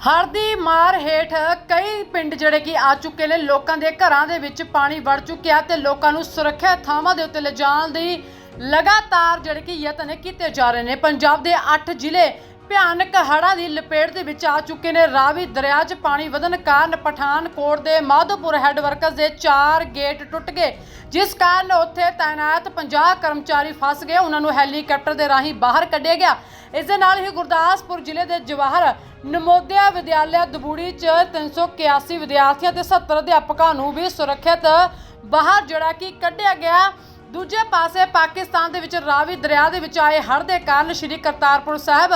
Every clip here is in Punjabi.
ਹੜ੍ਹ ਦੀ ਮਾਰ ਹੇਠ ਕਈ ਪਿੰਡ ਜਿਹੜੇ ਕਿ ਆ ਚੁੱਕੇ ਨੇ, ਲੋਕਾਂ ਦੇ ਘਰਾਂ ਦੇ ਵਿੱਚ ਪਾਣੀ ਵੜ ਚੁੱਕਿਆ ਤੇ ਲੋਕਾਂ ਨੂੰ ਸੁਰੱਖਿਅਤ ਥਾਵਾਂ ਦੇ ਉੱਤੇ ਲਿਜਾਣ ਦੀ ਲਗਾਤਾਰ ਜਿਹੜੇ ਕਿ ਯਤਨ ਕੀਤੇ ਜਾ ਰਹੇ ਨੇ। ਪੰਜਾਬ ਦੇ 8 ਜ਼ਿਲ੍ਹੇ ਭਿਆਨਕ ਹੜ੍ਹਾਂ ਦੀ ਲਪੇਟ ਦੇ ਵਿੱਚ ਆ ਚੁੱਕੇ ਨੇ। ਰਾਵੀ ਦਰਿਆ 'ਚ ਪਾਣੀ ਵਧਣ ਕਾਰਨ ਪਠਾਨਕੋਟ ਦੇ ਮਾਧੋਪੁਰ ਹੈੱਡ ਵਰਕਸ ਦੇ 4 ਗੇਟ ਟੁੱਟ ਗਏ, ਜਿਸ ਕਾਰਨ ਉੱਥੇ ਤਾਇਨਾਤ 50 ਕਰਮਚਾਰੀ ਫਸ ਗਏ। ਉਹਨਾਂ ਨੂੰ ਹੈਲੀਕਾਪਟਰ ਦੇ ਰਾਹੀਂ ਬਾਹਰ ਕੱਢਿਆ ਗਿਆ। ਇਸ ਦੇ ਨਾਲ ਹੀ ਗੁਰਦਾਸਪੁਰ ਜ਼ਿਲ੍ਹੇ ਦੇ ਜਵਾਹਰ ਨਮੋਦਿਆ ਵਿਦਿਆਲਿਆ ਦਬੂੜੀ 'ਚ 381 ਵਿਦਿਆਰਥੀਆਂ ਤੇ 70 ਅਧਿਆਪਕਾਂ ਨੂੰ ਵੀ ਸੁਰੱਖਿਅਤ ਬਾਹਰ ਜਿਹੜਾ ਕਿ ਕੱਢਿਆ ਗਿਆ। ਦੂਜੇ ਪਾਸੇ ਪਾਕਿਸਤਾਨ ਦੇ ਵਿੱਚ ਰਾਵੀ ਦਰਿਆ ਦੇ ਵਿੱਚ ਆਏ ਹੜ੍ਹ ਦੇ ਕਾਰਨ ਸ਼੍ਰੀ ਕਰਤਾਰਪੁਰ ਸਾਹਿਬ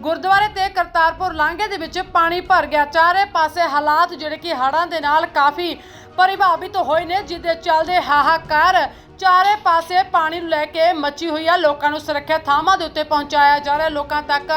ਗੁਰਦੁਆਰੇ ਤੇ ਕਰਤਾਰਪੁਰ ਲਾਂਘੇ ਦੇ ਵਿੱਚ ਪਾਣੀ ਭਰ ਗਿਆ। ਚਾਰੇ ਪਾਸੇ ਹਾਲਾਤ ਜਿਹੜੇ ਕਿ ਹੜ੍ਹਾਂ ਦੇ ਨਾਲ ਕਾਫੀ ਪ੍ਰਭਾਵਿਤ ਹੋਏ ਨੇ, ਜਿਹਦੇ ਚੱਲਦੇ ਹਾਹਾਕਾਰ ਚਾਰੇ ਪਾਸੇ ਪਾਣੀ ਨੂੰ ਲੈ ਕੇ ਮੱਚੀ ਹੋਈ ਆ। ਲੋਕਾਂ ਨੂੰ ਸੁਰੱਖਿਅਤ ਥਾਵਾਂ ਦੇ ਉੱਤੇ ਪਹੁੰਚਾਇਆ ਜਾ ਰਿਹਾ। ਲੋਕਾਂ ਤੱਕ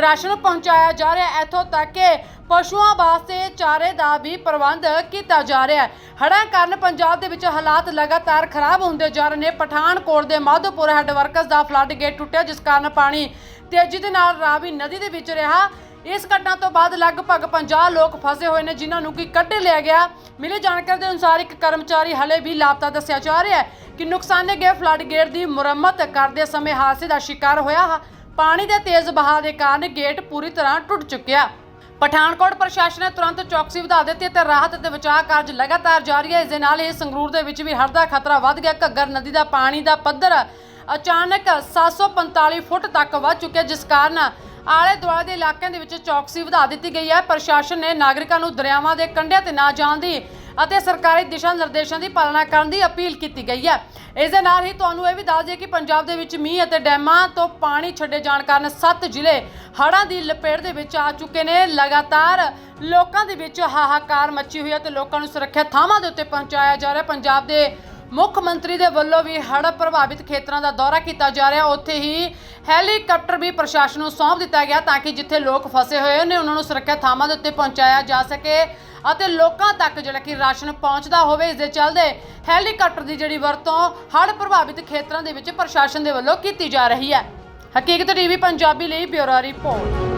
ਰਾਸ਼ਨ ਪਹੁੰਚਾਇਆ ਜਾ ਰਿਹਾ। ਇੱਥੋਂ ਤੱਕ ਕਿ ਪਸ਼ੂਆਂ ਵਾਸਤੇ ਚਾਰੇ ਦਾ ਵੀ ਪ੍ਰਬੰਧ ਕੀਤਾ ਜਾ ਰਿਹਾ ਹੈ। ਹੜ੍ਹਾਂ ਕਾਰਨ ਪੰਜਾਬ ਦੇ ਵਿੱਚ ਹਾਲਾਤ ਲਗਾਤਾਰ ਖਰਾਬ ਹੁੰਦੇ ਜਾ ਰਹੇ ਨੇ। ਪਠਾਨਕੋਟ ਦੇ ਮਾਧੋਪੁਰ ਹੈੱਡ ਵਰਕਸ ਦਾ ਫਲੱਡ ਗੇਟ ਟੁੱਟਿਆ, ਜਿਸ ਕਾਰਨ ਪਾਣੀ ਤੇਜ਼ੀ ਦੇ ਨਾਲ ਰਾਵੀ ਨਦੀ ਦੇ ਵਿੱਚ ਰਿਹਾ। ਇਸ ਘਟਨਾ ਤੋਂ ਬਾਅਦ ਲਗਭਗ 50 ਲੋਕ ਫਸੇ ਹੋਏ ਨੇ, ਜਿਨ੍ਹਾਂ ਨੂੰ ਕਿ ਕੱਢ ਲਿਆ ਗਿਆ। ਮਿਲੀ ਜਾਣਕਾਰੀ ਦੇ ਅਨੁਸਾਰ ਇੱਕ ਕਰਮਚਾਰੀ ਹਲੇ ਵੀ ਲਾਪਤਾ ਦੱਸਿਆ ਜਾ ਰਿਹਾ ਹੈ ਕਿ ਨੁਕਸਾਨੇ ਗਏ ਫਲੱਡ ਗੇਟ ਦੀ ਮੁਰੰਮਤ ਕਰਦੇ ਸਮੇਂ ਹਾਦਸੇ ਦਾ ਸ਼ਿਕਾਰ ਹੋਇਆ ਪਾਣੀ ਦੇ ਤੇਜ਼ ਵਹਾਅ ਦੇ ਕਾਰਨ ਗੇਟ ਪੂਰੀ ਤਰ੍ਹਾਂ ਟੁੱਟ ਚੁੱਕਿਆ। ਪਠਾਨਕੋਟ ਪ੍ਰਸ਼ਾਸਨ ਨੇ ਤੁਰੰਤ ਚੌਕਸੀ ਵਧਾ ਦਿੱਤੀ ਤੇ ਰਾਹਤ ਅਤੇ ਬਚਾਅ ਕਾਰਜ ਲਗਾਤਾਰ ਜਾਰੀ ਹੈ। ਇਸ ਦੇ ਨਾਲ ਹੀ ਸੰਗਰੂਰ ਦੇ ਵਿੱਚ ਵੀ ਹੜ੍ਹ ਦਾ ਖਤਰਾ ਵੱਧ ਗਿਆ। ਘੱਗਰ ਨਦੀ ਦਾ ਪਾਣੀ ਦਾ ਪੱਧਰ ਅਚਾਨਕ 745 ਫੁੱਟ ਤੱਕ ਵੱਧ ਚੁੱਕਿਆ, ਜਿਸ ਕਾਰਨ ਆਲੇ ਦੁਆਲੇ ਦੇ ਇਲਾਕਿਆਂ ਦੇ ਵਿੱਚ ਚੌਕਸੀ ਵਧਾ ਦਿੱਤੀ ਗਈ ਹੈ। ਪ੍ਰਸ਼ਾਸਨ ਨੇ ਨਾਗਰਿਕਾਂ ਨੂੰ ਦਰਿਆਵਾਂ ਦੇ ਕੰਢਿਆਂ ਤੇ ਨਾ ਜਾਣ ਦੀ ਅਤੇ ਸਰਕਾਰੀ ਦਿਸ਼ਾ ਨਿਰਦੇਸ਼ਾਂ ਦੀ ਪਾਲਣਾ ਕਰਨ ਦੀ ਅਪੀਲ ਕੀਤੀ ਗਈ ਹੈ। ਇਸ ਦੇ ਨਾਲ ਹੀ ਤੁਹਾਨੂੰ ਇਹ ਵੀ ਦੱਸ ਦਈਏ ਕਿ ਪੰਜਾਬ ਦੇ ਵਿੱਚ ਮੀਂਹ ਅਤੇ ਡੈਮਾਂ ਤੋਂ ਪਾਣੀ ਛੱਡੇ ਜਾਣ ਕਾਰਨ 7 ਜ਼ਿਲ੍ਹੇ ਹੜ੍ਹਾਂ ਦੀ ਲਪੇਟ ਦੇ ਵਿੱਚ ਆ ਚੁੱਕੇ ਨੇ। ਲਗਾਤਾਰ ਲੋਕਾਂ ਦੇ ਵਿੱਚ ਹਾਹਾਕਾਰ ਮੱਚੀ ਹੋਈ ਹੈ ਤੇ ਲੋਕਾਂ ਨੂੰ ਸੁਰੱਖਿਅਤ ਥਾਵਾਂ ਦੇ ਉੱਤੇ ਪਹੁੰਚਾਇਆ ਜਾ ਰਿਹਾ ਪੰਜਾਬ ਦੇ ਮੁੱਖ ਮੰਤਰੀ ਦੇ ਵੱਲੋਂ ਵੀ ਹੜ੍ਹ ਪ੍ਰਭਾਵਿਤ ਖੇਤਰਾਂ ਦਾ ਦੌਰਾ ਕੀਤਾ ਜਾ ਰਿਹਾ। ਉੱਥੇ ਹੀ ਹੈਲੀਕਾਪਟਰ ਵੀ ਪ੍ਰਸ਼ਾਸਨ ਨੂੰ ਸੌਂਪ ਦਿੱਤਾ ਗਿਆ ਤਾਂ ਕਿ ਜਿੱਥੇ ਲੋਕ ਫਸੇ ਹੋਏ ਨੇ, ਉਹਨਾਂ ਨੂੰ ਸੁਰੱਖਿਅਤ ਥਾਵਾਂ ਦੇ ਉੱਤੇ ਪਹੁੰਚਾਇਆ ਜਾ ਸਕੇ ਅਤੇ ਲੋਕਾਂ ਤੱਕ ਜਿਹੜਾ ਕਿ ਰਾਸ਼ਨ ਪਹੁੰਚਦਾ ਹੋਵੇ ਇਸ ਦੇ ਚੱਲਦੇ ਹੈਲੀਕਾਪਟਰ ਦੀ ਜਿਹੜੀ ਵਰਤੋਂ ਹੜ੍ਹ ਪ੍ਰਭਾਵਿਤ ਖੇਤਰਾਂ ਦੇ ਵਿੱਚ ਪ੍ਰਸ਼ਾਸਨ ਦੇ ਵੱਲੋਂ ਕੀਤੀ ਜਾ ਰਹੀ ਹੈ। ਹਕੀਕਤ ਟੀਵੀ ਪੰਜਾਬੀ ਲਈ ਬਿਊਰੋ ਰਿਪੋਰਟ।